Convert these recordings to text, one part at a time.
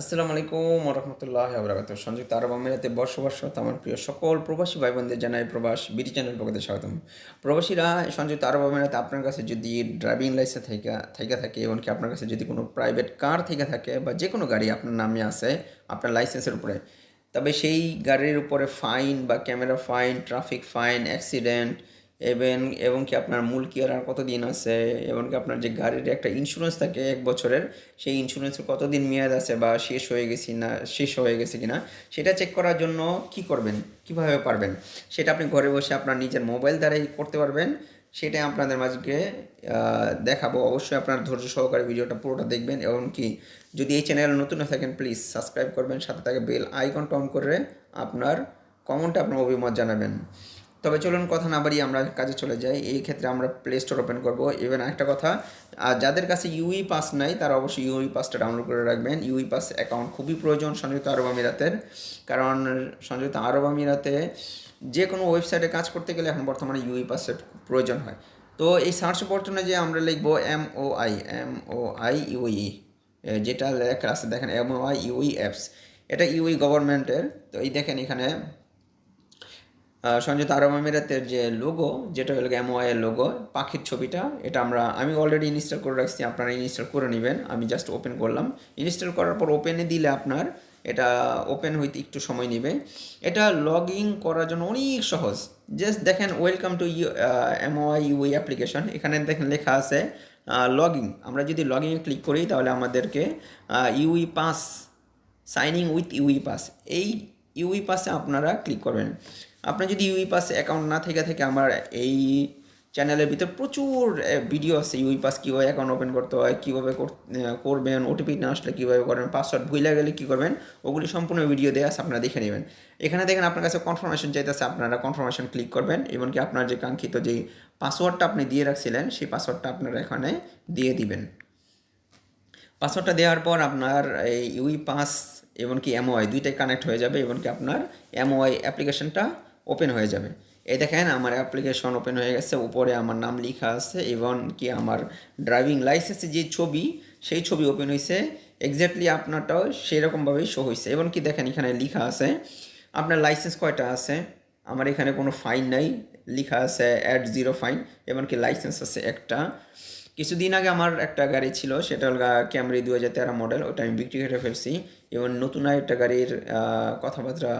আসসালামু আলাইকুম রহমতুল্লাহ আবরাকাত সংযুক্ত আরব আমিরাতে বসবাসরত আমার প্রিয় সকল প্রবাসী ভাই বোনদের জানাই প্রবাস বিডি চ্যানেল পক্ষে স্বাগতম। প্রবাসীরা সংযুক্ত আরব আমিরাতে আপনার কাছে যদি ড্রাইভিং লাইসেন্স থেকে থেকে থাকে, এমনকি আপনার কাছে যদি কোনো প্রাইভেট কার থেকে থাকে বা যে কোনো গাড়ি আপনার নামে আছে আপনার লাইসেন্সের উপরে, তবে সেই গাড়ির উপরে ফাইন বা camera fine traffic fine accident এবং এবং কি আপনার মূল কেয়ার আর কতদিন আছে? এবং কি আপনার যে গাড়ির একটা ইন্স্যুরেন্স থাকে এক বছরের, সেই ইন্স্যুরেন্সের কতদিন মেয়াদ আছে বা শেষ হয়ে গেছি না, শেষ হয়ে গেছে কিনা, সেটা চেক করার জন্য কি করবেন? কীভাবে পারবেন? সেটা আপনি ঘরে বসে আপনার নিজের মোবাইল দ্বারাই করতে পারবেন। সেটাই আপনাদের মাঝকে দেখাবো। অবশ্যই আপনার ধৈর্য সহকারে ভিডিওটা পুরোটা দেখবেন। এবং কি, যদি এই চ্যানেল নতুন হয়ে থাকেন প্লিজ সাবস্ক্রাইব করবেন। সাথে থাকে বেল আইকনটা অন করে আপনার কমেন্টে আপনার অভিমত জানাবেন। তবে চলুন কথা না বাড়িয়ে আমরা কাজে চলে যাই। এই ক্ষেত্রে আমরা প্লে স্টোর ওপেন করব। ইভেন একটা কথা, আর যাদের কাছে ইউই পাস নাই, তারা অবশ্যই ইউই পাসটা ডাউনলোড করে রাখবেন। ইউই পাস অ্যাকাউন্ট খুবই প্রয়োজন সংযুক্ত আরব আমিরাতের। কারণ সংযুক্ত আরব আমিরাতে যে কোনো ওয়েবসাইটে কাজ করতে গেলে এখন বর্তমানে ইউই পাসের প্রয়োজন হয়। তো এই সার্চ বর্তনে যে আমরা লিখব M O I M O I UAE যেটা লেখা আছে, দেখেন M O I UAE apps এটা ইউই গভর্নমেন্টের তো এই দেখেন এখানে সংযুক্ত আরব আমিরাতের যে লোগো যেটা হলো এমওআই এর লোগো পাখির ছবিটা, এটা আমরা, আমি অলরেডি ইনস্টল করে রাখছি, আপনারা ইনস্টল করে নেবেন। আমি জাস্ট ওপেন করলাম। ইনস্টল করার পর ওপেনে দিলে আপনার এটা ওপেন হইতে একটু সময় নেবে। এটা লগ ইন করার জন্য অনেক সহজ। জাস্ট দেখেন welcome to U MOI UAE application এখানে দেখেন লেখা আছে লগ ইন আমরা যদি লগ ইনে ক্লিক করি, তাহলে আমাদেরকে UAE pass signing with UAE pass এই ইউই পাসে আপনারা ক্লিক করবেন। আপনার যদি ইউই পাসে অ্যাকাউন্ট না থেকে থাকে, আমার এই চ্যানেলের ভিতর প্রচুর ভিডিও আছে ইউই পাস কীভাবে অ্যাকাউন্ট ওপেন করতে হয়, কীভাবে কর- করবেন ওটিপি না আসলে কীভাবে করবেন পাসওয়ার্ড ভুলে গেলে কী করবেন, ওগুলি সম্পূর্ণ ভিডিও দেওয়া আছে, আপনারা দেখে নেবেন। এখানে দেখেন আপনার কাছে কনফার্মেশন চাইতেছে, আপনারা কনফার্মেশন ক্লিক করবেন এমনকি আপনার যে কাঙ্ক্ষিত যে পাসওয়ার্ডটা আপনি দিয়ে রাখছিলেন, সেই পাসওয়ার্ডটা আপনারা এখানে দিয়ে দিবেন। পাসওয়ার্ডটা দেওয়ার পর আপনার এই ইউই পাস এমনকি এমওআই দুইটাই কানেক্ট হয়ে যাবে এমনকি আপনার এমওআই অ্যাপ্লিকেশনটা ওপেন হয়ে যাবে। এই দেখেন আমার অ্যাপ্লিকেশন ওপেন হয়ে গেছে, উপরে আমার নাম লেখা আছে এবং কি আমার ড্রাইভিং লাইসেন্সে যে ছবি, সেই ছবি ওপেন হয়েছে এক্স্যাক্টলি আপনারটাও সেরকমভাবেই শো হয়েছে এবং কি দেখেন এখানে লেখা আছে, আপনার লাইসেন্স কয়টা আছে? আমার এখানে কোনো ফাইন নাই, লেখা আছে অ্যাড জিরো ফাইন এমনকি লাইসেন্স আছে একটা। কিছুদিন আগে আমার একটা গাড়ি ছিল, সেটা হল ক্যামরি দু হাজার তেরো মডেল ওটা আমি বিক্রি করে ফেলছি। এবং নতুন একটা গাড়ির কথাবার্তা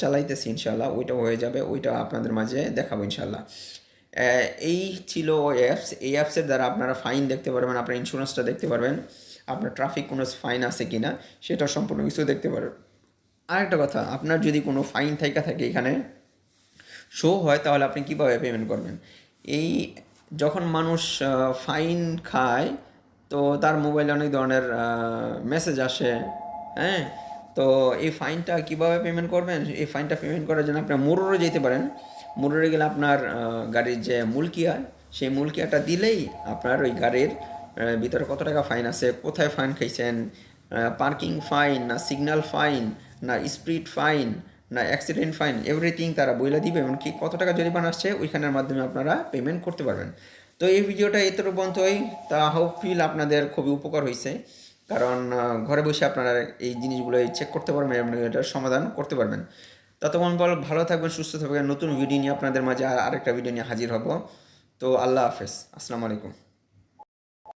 চালাইতেছি ইনশাল্লাহ ওইটা হয়ে যাবে, ওইটা আপনাদের মাঝে দেখাবো ইনশাল্লাহ এই ছিল ওই অ্যাপস এই অ্যাপসের দ্বারা আপনারা ফাইন দেখতে পারবেন, আপনার ইন্স্যুরেন্সটা দেখতে পারবেন, আপনার ট্রাফিক কোনো ফাইন আছে কি না সেটা সম্পূর্ণ কিছু দেখতে পারবেন। আরেকটা কথা, আপনার যদি কোনো ফাইন থাইকা থাকে এখানে শো হয়, তাহলে আপনি কীভাবে পেমেন্ট করবেন? এই যখন মানুষ ফাইন খায়, তো তার মোবাইলে অনেক ধরনের মেসেজ আসে হ্যাঁ? তো এই ফাইনটা কীভাবে পেমেন্ট করবেন? এই ফাইনটা পেমেন্ট করার জন্য আপনি মোররে যেতে পারেন। মোররে গেলে আপনার গাড়ির যে মূলকিয়া সেই মূলকিয়াটা দিলেই আপনার ওই গাড়ির ভিতরে কত টাকা ফাইন আছে, কোথায় ফাইন খাইছেন পার্কিং ফাইন না সিগন্যাল ফাইন না স্পিড ফাইন না অ্যাক্সিডেন্ট ফাইন এভরিথিং তারা বইলা দিবে এমনকি কত টাকা জরিমানা আসছে, ওইখানের মাধ্যমে আপনারা পেমেন্ট করতে পারবেন। তো এই ভিডিওটা এতটুকু পর্যন্তই তা হোপফিল আপনাদের খুবই উপকার হয়েছে কারণ ঘরে বসে আপনারা এই জিনিসগুলো চেক করতে পারবেন এবং এটার সমাধান করতে পারবেন। ততক্ষণ বল ভালো থাকবেন, সুস্থ থাকবেন। নতুন ভিডিও নিয়ে আপনাদের মাঝে আরেকটা ভিডিও নিয়ে হাজির হব। তো আল্লাহ হাফেজ। আসসালামু আলাইকুম।